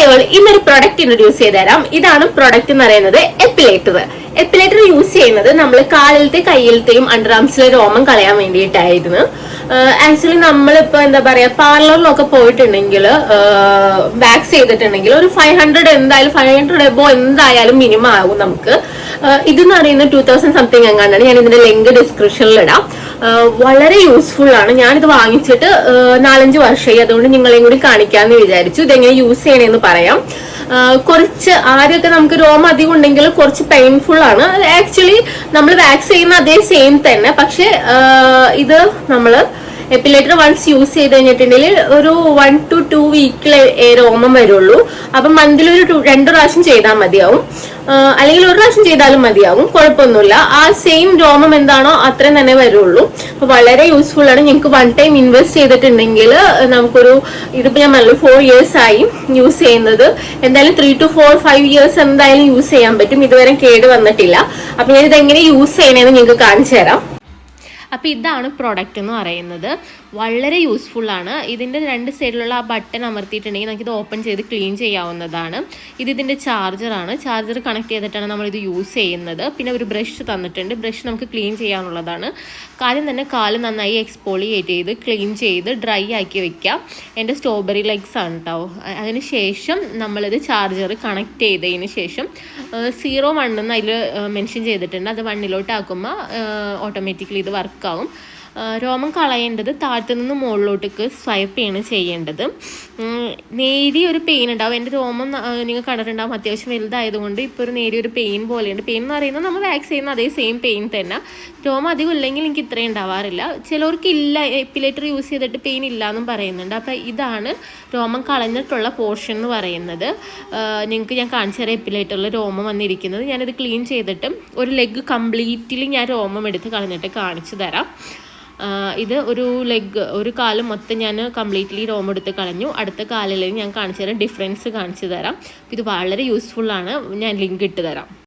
Hi ഇന്നൊരു product introduce ചെയ്ത് തരാം ഇതാണ് പ്രൊഡക്റ്റ് എന്ന് പറയുന്നത് എപ്പിലേറ്റർ എപ്പിലേറ്റർ യൂസ് ചെയ്യുന്നത് നമ്മൾ കാലിലത്തെ കയ്യിലത്തെയും അണ്ടർ ആംസിലെ രോമം കളയാൻ വേണ്ടിയിട്ടായിരുന്നു. ആക്ച്വലി നമ്മളിപ്പോ എന്താ പറയാ പാർലറിലൊക്കെ പോയിട്ടുണ്ടെങ്കിൽ വാക്സ് ചെയ്തിട്ടുണ്ടെങ്കിൽ ഒരു ഫൈവ് ഹൺഡ്രഡ് എന്തായാലും ഫൈവ് ഹൺഡ്രഡ് എബോ എന്തായാലും മിനിമം ആകും നമുക്ക്. ഇതെന്ന് പറയുന്നത് ടൂ തൗസൻഡ് സംതിങ് എങ്ങാണ്ടാണ്. ഞാൻ ഇതിന്റെ ലിങ്ക് ഡിസ്ക്രിപ്ഷനിൽ ഇടാം. വളരെ യൂസ്ഫുൾ ആണ്. ഞാനിത് വാങ്ങിച്ചിട്ട് നാലഞ്ച് വർഷമായി. അതുകൊണ്ട് നിങ്ങളെയും കൂടി കാണിക്കാമെന്ന് വിചാരിച്ചു. ഇതെങ്ങനെ യൂസ് ചെയ്യണമെന്ന് പറയാം. കുറച്ച് ആദ്യമൊക്കെ നമുക്ക് രോമം അധികം ഉണ്ടെങ്കിൽ കുറച്ച് പെയിൻഫുൾ ആണ്. ആക്ച്വലി നമ്മൾ വാക്സ് ചെയ്യുന്ന അതേ സെയിം തന്നെ. പക്ഷെ ഇത് നമ്മൾ എപ്പിലേറ്റർ വൺസ് യൂസ് ചെയ്ത് കഴിഞ്ഞിട്ടുണ്ടെങ്കിൽ ഒരു വൺ ടു ടു വീക്കിൽ രോമം വരുള്ളൂ. അപ്പം മന്തിൽ ഒരു രണ്ടു പ്രാവശ്യം ചെയ്താൽ മതിയാവും. അല്ലെങ്കിൽ ഒരു പ്രാവശ്യം ചെയ്താലും മതിയാവും. കുഴപ്പമൊന്നുമില്ല. ആ സെയിം രോമം എന്താണോ അത്രയും തന്നെ വരുള്ളൂ. അപ്പൊ വളരെ യൂസ്ഫുൾ ആണ്. ഞങ്ങൾക്ക് വൺ ടൈം ഇൻവെസ്റ്റ് ചെയ്തിട്ടുണ്ടെങ്കിൽ നമുക്കൊരു ഇതിപ്പോ ഞാൻ നല്ല ഫോർ ഇയേഴ്സ് ആയി യൂസ് ചെയ്യുന്നത്. എന്തായാലും three two four five years എന്തായാലും യൂസ് ചെയ്യാൻ പറ്റും. ഇതുവരെ കേട് വന്നിട്ടില്ല. അപ്പൊ ഞാൻ ഇത് എങ്ങനെ യൂസ് ചെയ്യണമെന്ന് നിങ്ങൾക്ക് കാണിച്ചു തരാം അപ്പോൾ ഇതാണ് പ്രോഡക്റ്റ് എന്ന് പറയുന്നത്. വളരെ യൂസ്ഫുൾ ആണ്. ഇതിന്റെ രണ്ട് സൈഡിലുള്ള ആ ബട്ടൺ അമർത്തിയിട്ടുണ്ടെങ്കിൽ നമുക്കിത് ഓപ്പൺ ചെയ്ത് ക്ലീൻ ചെയ്യാവുന്നതാണ്. ഇത് ഇതിന്റെ ചാർജറാണ് ചാർജർ കണക്ട് ചെയ്തിട്ടാണ് നമ്മളിത് യൂസ് ചെയ്യുന്നത്. പിന്നെ ഒരു ബ്രഷ് തന്നിട്ടുണ്ട്. ബ്രഷ് നമുക്ക് ക്ലീൻ ചെയ്യാനുള്ളതാണ്. കാര്യം തന്നെ കാൽ നന്നായി എക്സ്പോളിയേറ്റ് ചെയ്ത് ക്ലീൻ ചെയ്ത് ഡ്രൈ ആക്കി വെക്കാം. എന്റെ സ്ട്രോബെറി ലെഗ്സ് ആണ് കേട്ടോ അതിന് ശേഷം നമ്മളിത് ചാർജർ കണക്ട് ചെയ്തതിന് ശേഷം സീറോ വണ്ണെന്ന് അതിൽ മെൻഷൻ ചെയ്തിട്ടുണ്ട്. അത് വണ്ണിലോട്ട് ആക്കുമ്പോൾ ഓട്ടോമാറ്റിക്കലി ഇത് വർക്കാവും രോമം കളയേണ്ടത് താഴത്തു നിന്ന് മുകളിലോട്ടേക്ക് സ്വൈപ്പ് ചെയ്യാണ് ചെയ്യേണ്ടത്. നേരിയ ഒരു പെയിൻ ഉണ്ടാവും. എന്റെ രോമം നിങ്ങൾ കണ്ടിട്ടുണ്ടാവും. അത്യാവശ്യം വലുതായതുകൊണ്ട് ഇപ്പോൾ ഒരു നേരിയ ഒരു പെയിൻ പോലെയുണ്ട്. പെയിൻ എന്ന് പറയുന്നത് നമ്മൾ വാക്സ് ചെയ്യുന്ന അതേ സെയിം പെയിൻ തന്നെ. രോമം അധികം ഇല്ലെങ്കിൽ എനിക്ക് ഇത്രയും ഉണ്ടാവാറില്ല. ചിലവർക്ക് ഇല്ല എപ്പിലേറ്റർ യൂസ് ചെയ്തിട്ട് പെയിൻ ഇല്ല എന്നും പറയുന്നുണ്ട്. അപ്പോൾ ഇതാണ് രോമം കളഞ്ഞിട്ടുള്ള പോർഷൻ എന്ന് പറയുന്നത്. നിങ്ങൾക്ക് ഞാൻ കാണിച്ചു തരാം എപ്പിലേറ്ററിൽ രോമം വന്നിരിക്കുന്നത്. ഞാനിത് ക്ലീൻ ചെയ്തിട്ട് ഒരു ലെഗ് കംപ്ലീറ്റ്ലി ഞാൻ രോമം എടുത്ത് കളഞ്ഞിട്ട് കാണിച്ചു തരാം. ഇത് ഒരു ലെഗ് ഒരു കാലം മൊത്തം ഞാൻ കംപ്ലീറ്റ്ലി റോം എടുത്ത് കളഞ്ഞു. അടുത്ത കാലിൽ ഞാൻ കാണിച്ചു തരാം. ഡിഫറൻസ് കാണിച്ചു തരാം. ഇത് വളരെ യൂസ്ഫുൾ ആണ്. ഞാൻ ലിങ്ക് ഇട്ട് തരാം.